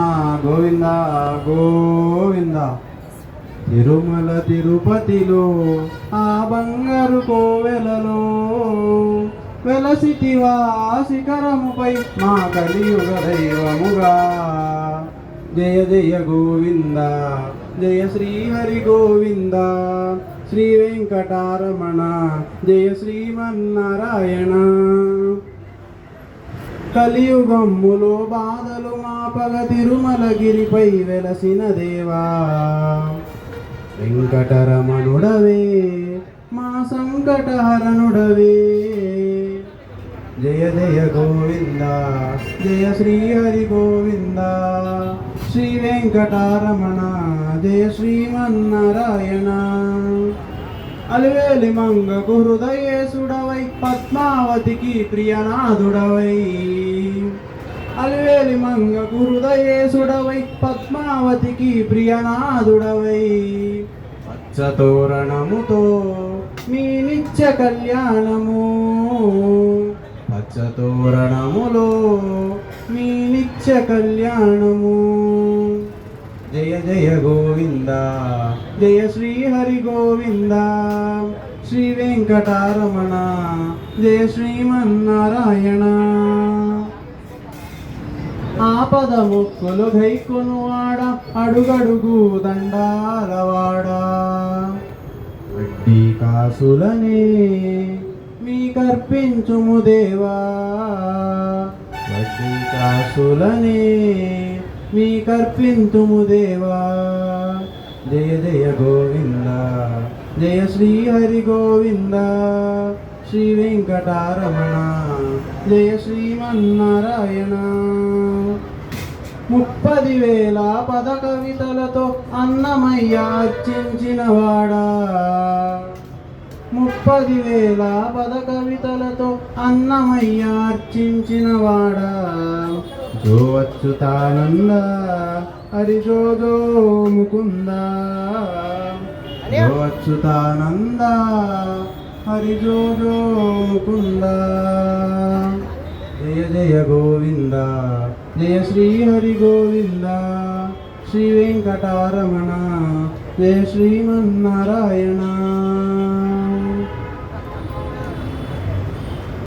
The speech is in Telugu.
గోవింద గోవింద. తిరుమల తిరుపతిలో ఆ బంగారు కోవెలలో వెలసిటివా శిఖరముపై మా కలియుగ దైవముగా. జయ జయ గోవింద జయ శ్రీహరి గోవింద శ్రీ వెంకటారమణ జయ శ్రీమన్నారాయణ. కలియుగమ్ములో బాధలు పగ తిరుమలగిరిపై వెలసిన దేవా. వెంకటరమణుడవే మా సంకటహరణుడవే జయ జయ గోవింద జయ శ్రీ హరి గోవింద. శ్రీ వెంకటారమణ జయ శ్రీమన్నారాయణ. అలివేలి మంగకు హృదయేశుడవై పద్మావతికి ప్రియనాథుడవై. అలివేలి మంగకు హృదయేశుడవై పద్మావతికి ప్రియనాథుడవై. పచ్చతోరణముతో మీ నిత్య కళ్యాణము. పచ్చతోరణములో మీ నిత్య కళ్యాణము. జయ జయ గోవింద. జయ శ్రీ హరి గోవింద. శ్రీ వెంకటారమణ. జయ శ్రీమన్నారాయణ ఆపద ముక్కులు గైకొను వాడ అడుగడుగు దండాలవాడ. వడ్డీ కాసులనే మీ కర్పించుము దేవా. వడ్డీ కాసులనే మీ కర్పింతుము దేవా. జయ జయ గోవింద. జయ శ్రీ హరి గోవింద. శ్రీ వెంకటారమణ. జయ శ్రీమన్నారాయణ. ముప్పది వేల పద కవితలతో అన్నమయ్య అర్చించిన వాడా. ముప్పది వేల పద కవితలతో అన్నమయ్య అర్చించిన వాడా. జో అచ్యుతానంద హరి జో ముకుంద. హరి జో జో ముకుంద జయ జయ గోవింద. జయ శ్రీ హరి గోవింద శ్రీ వెంకటారమణ. జయ శ్రీమన్నారాయణ